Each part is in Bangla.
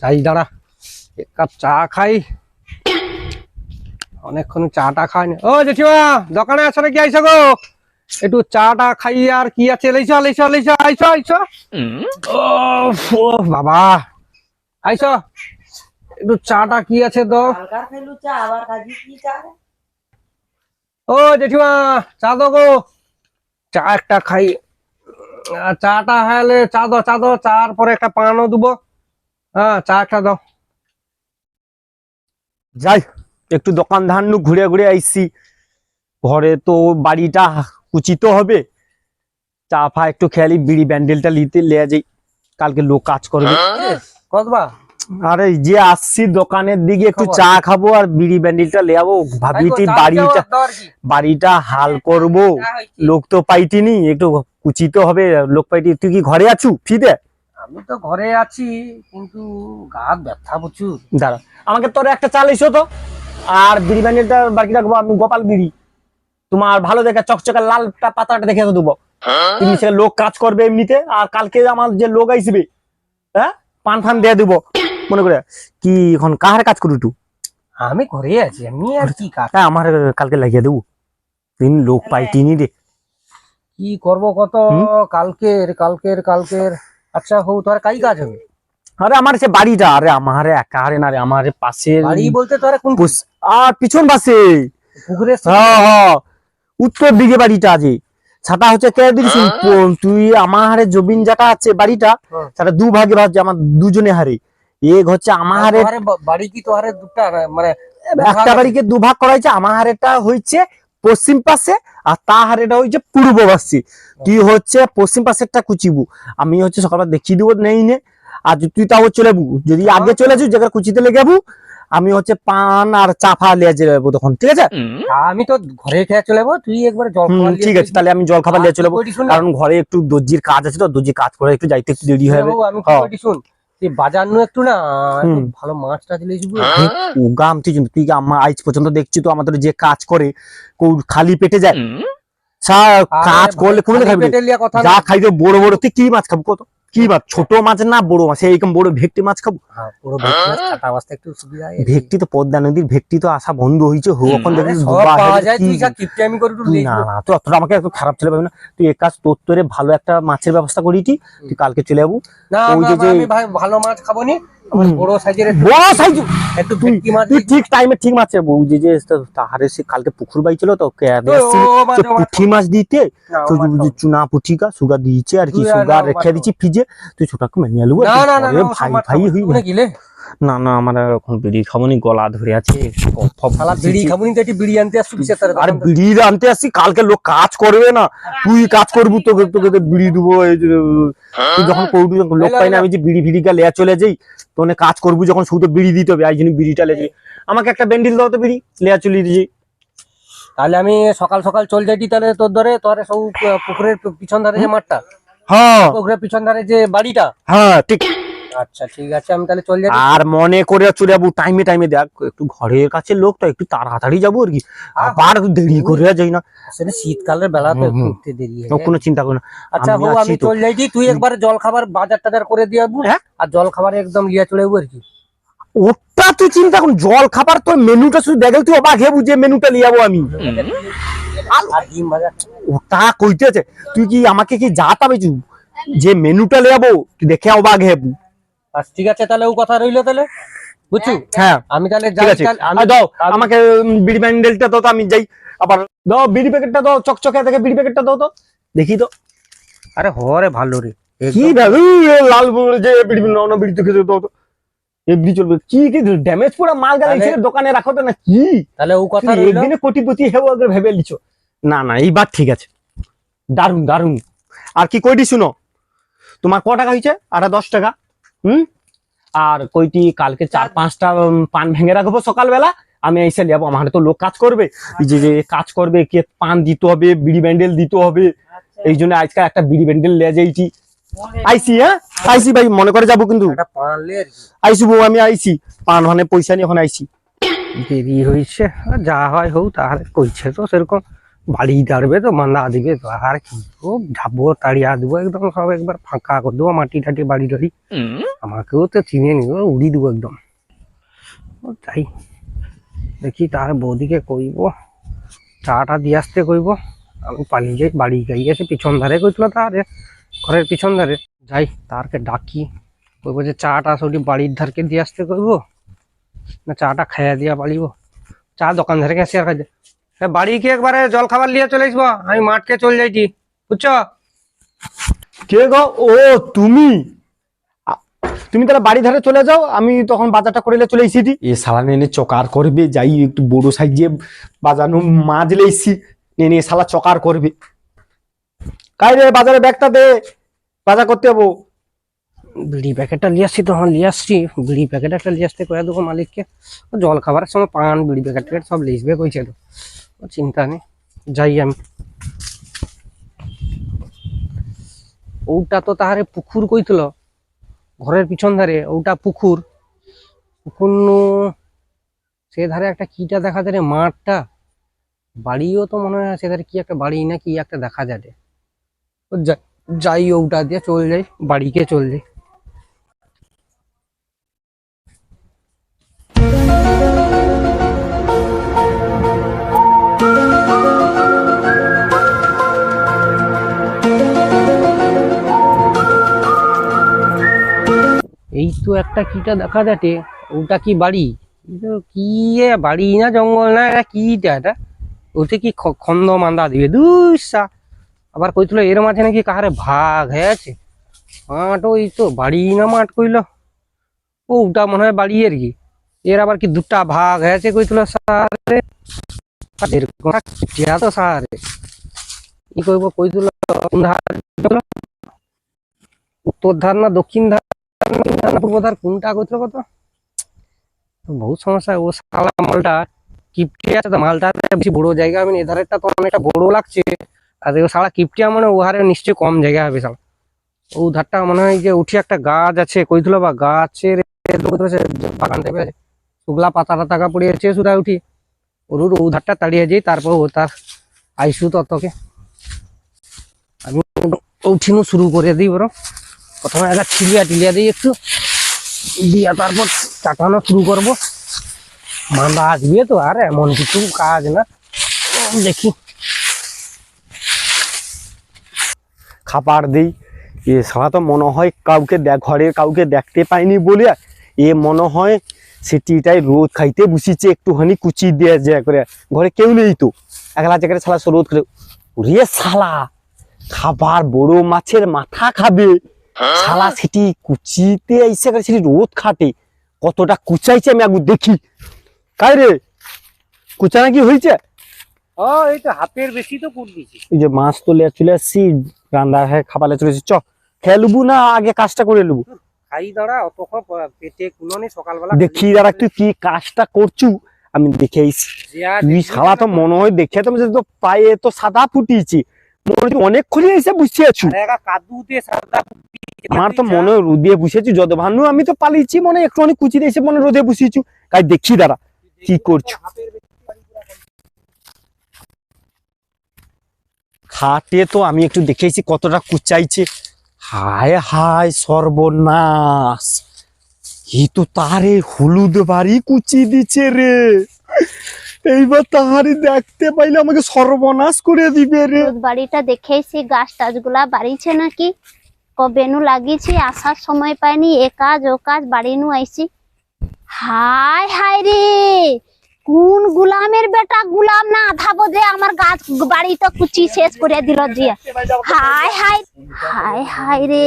যাই দাঁড়া এক কাপ চা খাই। অনেকক্ষণ চাটা খাইনি। ও জেঠিমা দোকানে আছো নাকি? আইসো গো। একটু চাটা খাই আর কি আছে? লেইছো লেইছো লেইছো আইসো আইসো। ও বাবা। আইসো। একটু চাটা কি আছে তো? হালকার খেলু চা আবার কাজি কি চা? ও জেঠিমা চা দো গো। চা একটা খাই। চাটা হলে চা দাও চা দাও চার পরে একটা পানও দেবো। হ্যাঁ চা একটা দাও। যাই একটু দোকান ধান নু ঘুরে ঘুরে আইসি ঘরে তো বাড়িটা কুচিত হবে। চা ফা একটু খেয়ালি বিড়ি ব্যান্ডেলটা নিতে লেয়া যাই। কালকে লোক কাজ করবে। কতবা আরে যে আসছি দোকানের দিকে একটু চা খাব আর বিড়ি ব্যান্ডেলটা লেয়াবো ভাবিটি বাড়িটা বাড়িটা হাল করব। লোক তো পাইটিনি একটু কুচিত হবে লোক পাইটি তুই কি ঘরে আছু ফিতে আমি তো ঘরে আছি কিন্তু গা ব্যথা প্রচুর। দাঁড়া আমাকে তোর একটা চাল এসো তো। আর বিড়ি ব্যান্ডেলটা বাকি রাখব আমি গোপাল বিড়ি। তোমার ভালো দেখে চকচকে লালটা পাতাটা দেখে দেবো। তুমি সে লোক কাজ করবে এমনিতে আর কালকে আমার যে লোক আইসবে হ্যাঁ? পান ফান দিয়ে দেবো। মনে করে কি এখন কাহার কাজ করু তু? আমি ঘরে আছি আমি আর কি কাজ? হ্যাঁ আমার কালকে লাগিয়ে দেবো। তিন লোক পাইটিনি রে কি করব কত? কালকের কালকের কালকের। আচ্ছা হো তোর কাই কাজ হবে? আরে আমার সে বাড়িটা আরে আমার একা আরে না রে আমার পাশে বাড়ি বলতে তোরা কোন আর পিছন পাশে। পুকুরের হ্যাঁ হ্যাঁ উত্তর দিকে বাড়িটা আছে। ছাতা হচ্ছে কে দিস তুই আমার হারে জবিন যেটা আছে বাড়িটা হ্যাঁ। সেটা দু ভাগে ভাগ আমার দুজনে হারে এক হচ্ছে আমার হারে বাড়ি কি তোহারে দুটা মানে একটা বাড়িকে দু ভাগ করা হয়েছে আমার হারেটা হচ্ছে পশ্চিম পাশে আর তা হারেটা হচ্ছে পূর্ব পাশে। তুই হচ্ছে পশ্চিম পাশেরটা কুচিবু আমি হচ্ছে সকালবেলা দেখিয়ে দিব নেই নে। আর যদি তুই তাও চলে যাবু যদি আগে চলে যাব জায়গা কুচিতে লেগে যাব আমি হচ্ছে পান আর চাফা লিয়ে চলে যাব তখন ঠিক আছে? আমি তো ঘরে খেয়ে চলে যাব তুই একবার জল নিয়ে ঠিক আছে তাহলে আমি জল খাবার লিয়ে চলে যাব। কারণ ঘরে একটু দর্জির কাজ আছে তো দর্জির কাজ করে একটু যাইতে একটু দেরি হবে বাবু, আমি হ্যাঁ। শুন তুই বাজার নু একটু না ভালো মাছটা দিলে আসব ও গাম তুই কিন্তু তুই কি আমার আজ পর্যন্ত দেখছি তো আমাদের যে কাজ করে কেউ খালি পেটে যায়। কাজ করলে কোনো খাবি যা খাইতে বড় বড় তুই কি মাছ খাব কত? কি মাছ ছোট মাছ না বড় মাছ? এইরকম বড় ভেটকি মাছ খাব? হ্যাঁ, ভেটকি তো পদ্মা নদীর ভেটকি তো আসা বন্ধ হয়েছে। এখন হয়ে না না তুই অতটা আমাকে এত খারাপ ছেলে পাবি না। তুই এক কাজ তোর তোরে ভালো একটা মাছের ব্যবস্থা করিটি তুই কালকে চলে যাব ওই যে ভালো মাছ খাব নি। বড় সাইজের বড় সাইজ একটু ভেটকি মাছ তুই ঠিক টাইমে ঠিক মাছ যে যে তাহারে সে কালকে পুকুর বাই ছিল তো কে মাছ, দিতে তো। চুনা পুঠিকা সুগার দিয়েছে আর কি রেখে দিচ্ছি ফ্রিজে। তুই ছোটাকে মেনিয়ে না না না ভাই ভাই হই না গিলে? না না আমার এখন বিড়ি খাবনি গলা ধরে আছে বিড়ি খাব তো বিড়ি আনতে আসছিস সে আরে বিড়ি আনতে আসছি কালকে লোক কাজ করবে না। তুই কাজ করবি তোকে তোকে তো বিড়ি দেবো তুই যখন করবি লোক পাই না আমি যে বিড়ি ফিড়ি গা লেয়া চলে যাই তোনে কাজ করবি যখন শুধু বিড়ি দিতে হবে এই জন্য বিড়িটা লেগে আমাকে একটা ব্যান্ডিল দাও তো বিড়ি লেয়া চলে দিয়েছি। তাহলে আমি সকাল সকাল চল যাইটি তাহলে তোর ধরে তোর সব পুকুরের পিছন ধারে যে মাঠটা হ্যাঁ। পুকুরের পিছন ধারে যে বাড়িটা হ্যাঁ ঠিক। আচ্ছা ঠিক আছে আমি তাহলে চল যাই আর মনে করে চলে যাব টাইমে টাইমে দেখ একটু ঘরের কাছে লোক তো একটু তাড়াতাড়ি যাব আর কি। আবার দেরি করে যাই না। আসলে শীতকালের বেলা তো দেরি কোনো চিন্তা করো না। আচ্ছা আমি তুই একবার জল খাবার বাজার টাজার করে দিয়ে আসব হ্যাঁ? আর জল খাবার একদম লিয়া চলে যাব আর কি। ওটা তুই চিন্তা করুন জল খাবার তোর মেনুটা শুধু দেখলে তুই অবাক হেবু যে মেনুটা নিয়ে যাব আমি। ওটা কইতেছে তুই কি আমাকে কি যা যে মেনুটা নিয়ে যাব তুই দেখে অবাক হেবু আচ্ছা ঠিক আছে তাহলে ও কথা রইল তাহলে? বুঝছ? হ্যাঁ আমি তাহলে যাই আমি দাও আমাকে বিড়ি ব্যান্ডেলটা দাও তো আমি যাই। আবার দাও বিড়ি প্যাকেটটা দাও চকচকে থেকে বিড়ি প্যাকেটটা দাও তো। দেখি তো। আরে হরে ভালো রে। কি ভাবে লাল যে বিড়ি না না বিড়ি তো খেতে দাও তো। এই চলবে। কি কি ড্যামেজ পুরো মাল গালা এসে দোকানে রাখো তো না কি? তাহলে ও কথা রইল? একদিনে কোটিপতি হেও আগে ভেবে লিছো। না না এইবার ঠিক আছে। দারুণ দারুণ আর কি কইটি শুনো? তোমার ক টাকা হয়েছে? আর দশ টাকা। হুম? আর কইটি কালকে চার পাঁচটা পান ভেঙে রাখব সকালবেলা আমি এসে যাব আমার তো লোক কাজ করবে। যে যে কাজ করবে কে পান দিতে হবে বিড়ি ব্যান্ডেল দিতে হবে। এই জন্য আজকাল একটা বিড়ি ব্যান্ডেল লে যাইছি। আইসি হ্যাঁ? আইসি ভাই মনে করে যাব কিন্তু। আইসি বউ আমি আইসি। পান মানে পয়সা নিয়ে এখন আইসি। দেরি হয়েছে যা হয় হোক তাহলে কইছে তো সেরকম। বাড়ি দাঁড়বে তো মান্দা দিবে তো আর কি ও ঝাবো তাড়িয়া দেবো একদম সব একবার ফাঁকা করে দেবো মাটি টাটি বাড়ি টাড়ি। আমাকেও তো চিনে নিব উড়ি দেবো একদম। ও তাই। দেখি তার বৌদিকে কইব চাটা দিয়ে আসতে কইব। আমি পালিয়ে যাই বাড়ি গাই এসে পিছন ধারে কইছিল তার ঘরের পিছন ধারে। যাই তারকে ডাকি কইব যে চাটা সবটি বাড়ির ধারকে দিয়ে আসতে কইব না চাটা খাইয়া দিয়া পালিব। চা দোকান ধারে গেছে আর কাজে হ্যাঁ বাড়ি কি একবারে জল খাবার নিয়ে চলে আসব? আমি মাঠকে চলে যাইছি। বুঝছ? কে গো? ও তুমি? তুমি তাহলে বাড়ি ধারে চলে যাও আমি তখন বাজারটা করে চলে এসেছি এ সালা নেনে চকার করবে যাই একটু বড় সাইজে বাজানো মাছ লেইছি নেনে সালা চকার করবে। কাই রে বাজারে ব্যাগটা দে বাজার করতে যাব। বিড়ি প্যাকেটটা নিয়ে আসছি তখন নিয়ে আসছি। বিড়ি প্যাকেট একটা নিয়ে আসতে করে দেবো মালিককে। ও জল খাবারের সময় পান বিড়ি প্যাকেট ট্যাকেট সব লিসবে কইছে তো। চিন্তা নেই, যাই আমি। ওটা তো তাহারে পুকুর কইছিল, ঘরের পিছন ধারে, ওটা পুকুর। পুকুর সে ধারে একটা কিটা দেখা যায় মাঠটা। বাড়িও তো মনে হয় সে ধারে কি একটা বাড়ি না কি একটা দেখা যায় রে। ও যা- যাই ওটা দিয়ে চল যাই, বাড়িকে চল যাই। এই তো একটা কিটা দেখা যাচ্ছে, ওটা কি বাড়ি? কি বাড়ি না জঙ্গল না, এটা কিটা এটা? ওতে কি খন্দ মান্দা দিবে? দুসা। আবার কইছিল এর মাঝে নাকি কাহারে ভাগ হয়ে আছে? মাঠ ওই তো বাড়ি না মাঠ কইল? ও ওটা মনে হয় বাড়ি আর কি? এর আবার কি দুটা ভাগ হয়েছে কইছিল সারে? আর এরকম তো সারে। কি কইব কইছিল উত্তর ধার না দক্ষিণ ধার? না পূর্ব ধার কোনটা? কইছিল কত? বহুত সমস্যা। ও সালা মালটা কিপটে আছে তো। মালটা বেশি বড় জায়গা আমি এধারেরটা তো অনেকটা বড় লাগছে। আর ও সালা কিপটিয়া মানে ও হারে নিশ্চয়ই কম জায়গা হবে সালা ও ধারটা মনে হয় যে উঠি একটা গাছ আছে। কইছিল বা গাছের আছে, বাগান টাইপের আছে। শুকলা পাতা টাতা পড়িয়েছে সুরা উঠি। ওর ওর ও ধারটা তাড়িয়ে যাই তারপর ও তার আইসু ততকে আমি উঠিনু শুরু করে দিই বরং। প্রথমে একটা টিলিয়া টিলিয়া দিই একটু। দিয়া তারপর চাটানো শুরু করব। মান্দা আসবে তো আর এমন কিছু কাজ না। দেখি। খাবার দিই। এ সালা তো মনে হয় কাউকে ঘরের কাউকে দেখতে পাইনি বলে এ মনে হয় সেটিটাই রোদ খাইতে বসিছে, একটুখানি কুচি দিয়ে যায় করে। ঘরে কেউ নেই তো। একলা জায়গায় সালা রোদ করে রে সালা! খাবার বড় মাছের মাথা খাবে। সালা সেটি কুচিতে এসে করে সেটি রোদ খাটে। কতটা কুচাইছে আমি একবার দেখি। কাই রে? কুচা নাকি হয়েছে ও এই তো হাতের বেশি তো এই যে মাছ তো লিয়ে চলে আসছি রান্না হ্যাঁ খাবার চ খেয়ে লুবু না আগে কাজটা করে লুবু। খাই দাঁড়া অতক্ষণ পেটে কুলনি সকালবেলা দেখি দাঁড়া তুই কি কাজটা করছু? আমি দেখে আইছি। জিয়া তুই শালা তো মনে হয় দেখে তো পায়ে তো সাদা ফুটিয়েছি। এসে আছু আমার তো মনে রোদে বসেছি যত ভানু আমি তো পালিয়েছি মনে একটু অনেক কুচিতে এসে মনে রোদে বসিয়েছু তাই দেখি দাঁড়া কি করছ? খাটে তো আমি একটু দেখেছি কতটা কুচাইছে। হায় হায় সর্বনাশ। এই তো তারে হলুদ বাড়ি কুচি দিছে রে। এইবার তাহারে দেখতে পাইলে আমাকে সর্বনাশ করে দিবে রে। বাড়িটা দেখেছি গাছ টাছগুলা বাড়িছে নাকি? কবেনু লাগিয়েছি আসার সময় পাইনি এ কাজ ও কাজ বাড়ি নু আইছি। হাই হাই রে! কোন গুলামের বেটা গুলাম না আধা বোধে আমার গাছ বাড়িটা কুচি শেষ করে দিল জিয়া হাই হাই হাই হাই রে!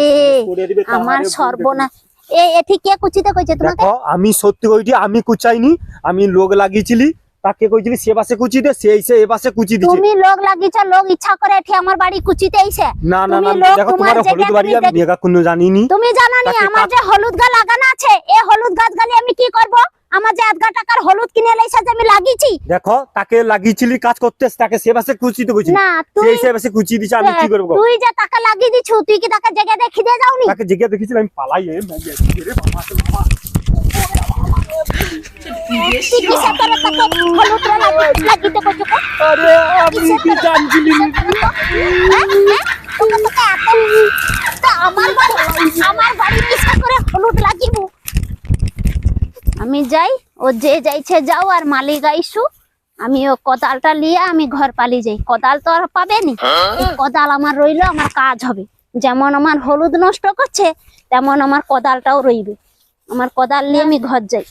আমার সর্বনা এ এটি কে কুচিতে কইছে তোমাকে? আমি সত্যি কইটি আমি কুচাইনি আমি লোক লাগিয়েছিলি তাকে কইছিলি সে বাসে কুচি দে সেই সে এ বাসে কুচি দিছে তুমি লোক লাগিয়েছ লোক ইচ্ছা করে এটি আমার বাড়ি কুচিতে আইছে না না না দেখো তোমার হলুদ বাড়ি আমি মেগা কোনো জানিনি তুমি জানো নি আমার যে হলুদ গা লাগানো আছে এই হলুদ গাছ গালি আমি কি করব আমার যে আধা টাকার হলুদ কিনে লাইছে যে আমি লাগিয়েছি দেখো তাকে লাগিয়েছিলি কাজ করতে তাকে সে বাসে কুচিতে কইছিলি না সে তুই এসে বাসে কুচি দিছ আমি কি করব তুই যে টাকা লাগিয়ে দিছু তুই কি টাকা জায়গা দেখি দিয়ে যাওনি তাকে জিজ্ঞাসা দেখেছিলাম আমি পালাই এ, রে বাবা, হ্যাঁ? হ্যাঁ? তোকে তোকে এত তা আমার বাড়ি আমার বাড়ি কিসে করে হলুদ লাগিব আমি যাই ও যে যাইছে যাও আর মালিক আইসু আমি ও কোদালটা নিয়ে আমি ঘর পালি যাই কোদাল তো আর পাবে নি কোদাল আমার রইল আমার কাজ হবে যেমন আমার হলুদ নষ্ট করছে তেমন আমার কোদালটাও রইবে আমার কদাল নিয়ে আমি ঘর যাই।